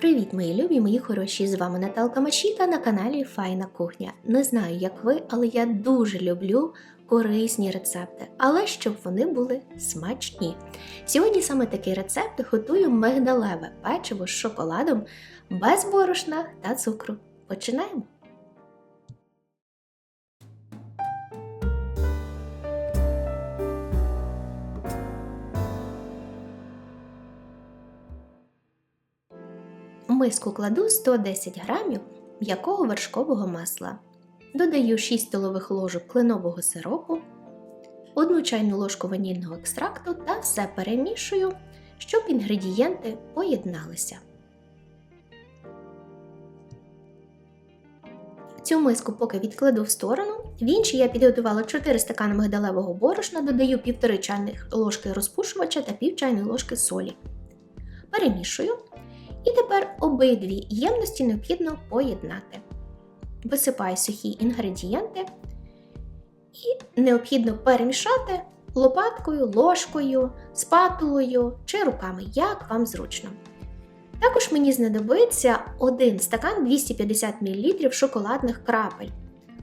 Привіт, мої любі, мої хороші! З вами Наталка Машіта на каналі Файна Кухня. Не знаю, як ви, але я дуже люблю корисні рецепти, але щоб вони були смачні. Сьогодні саме такий рецепт готую мигдалеве печиво з шоколадом без борошна та цукру. Починаємо! Миску кладу 110 грамів м'якого вершкового масла. Додаю 6 столових ложок кленового сиропу, 1 чайну ложку ванільного екстракту та все перемішую, щоб інгредієнти поєдналися. Цю миску поки відкладу в сторону. В іншій я підготувала 4 стакани мигдалевого борошна, додаю 1,5 чайних ложки розпушувача та пів чайної ложки солі. Перемішую. І тепер обидві ємності необхідно поєднати. Висипаю сухі інгредієнти і необхідно перемішати лопаткою, ложкою, спатулою чи руками, як вам зручно. Також мені знадобиться один стакан 250 мл шоколадних крапель.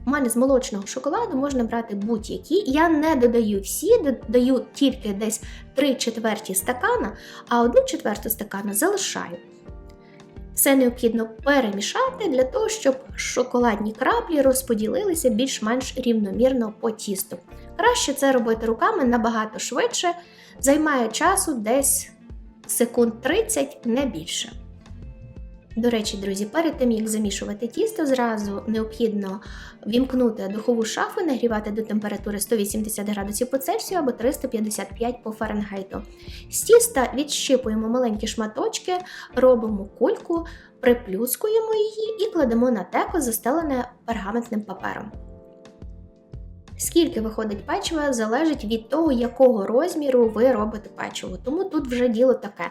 У мене з молочного шоколаду можна брати будь-які. Я не додаю всі, додаю тільки десь 3 четверті стакана, а 1 четверту стакана залишаю. Все необхідно перемішати для того, щоб шоколадні краплі розподілилися більш-менш рівномірно по тісту. Краще це робити руками набагато швидше, займає часу десь секунд 30, не більше. До речі, друзі, перед тим як замішувати тісто, зразу необхідно вімкнути духову шафу, нагрівати до температури 180 градусів по Цельсію або 355 по Фаренгейту. З тіста відщипуємо маленькі шматочки, робимо кульку, приплюскуємо її і кладемо на теко, застелене пергаментним папером. Скільки виходить печива, залежить від того, якого розміру ви робите печиво. Тому тут вже діло таке.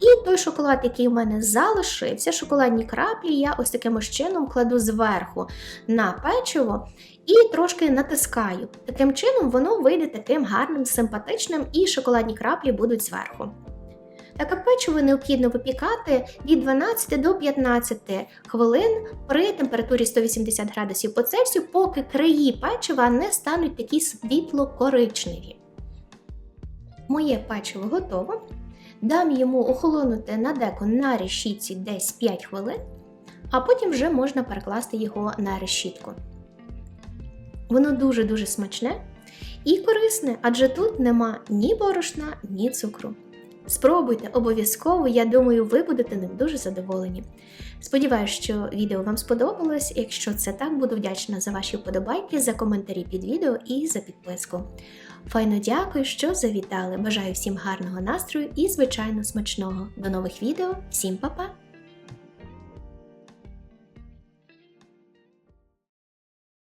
І той шоколад, який у мене залишився, шоколадні краплі, я ось таким чином кладу зверху на печиво і трошки натискаю. Таким чином, воно вийде таким гарним, симпатичним, і шоколадні краплі будуть зверху. Таке печиво необхідно випікати від 12 до 15 хвилин при температурі 180 градусів по Цельсію, поки краї печива не стануть такі світло-коричневі. Моє печиво готово. Дам йому охолонути на деко на решітці десь 5 хвилин, а потім вже можна перекласти його на решітку. Воно дуже-дуже смачне і корисне, адже тут нема ні борошна, ні цукру. Спробуйте обов'язково, я думаю, ви будете ним дуже задоволені. Сподіваюсь, що відео вам сподобалось. Якщо це так, буду вдячна за ваші вподобайки, за коментарі під відео і за підписку. Файно дякую, що завітали. Бажаю всім гарного настрою і, звичайно, смачного. До нових відео, всім па-па!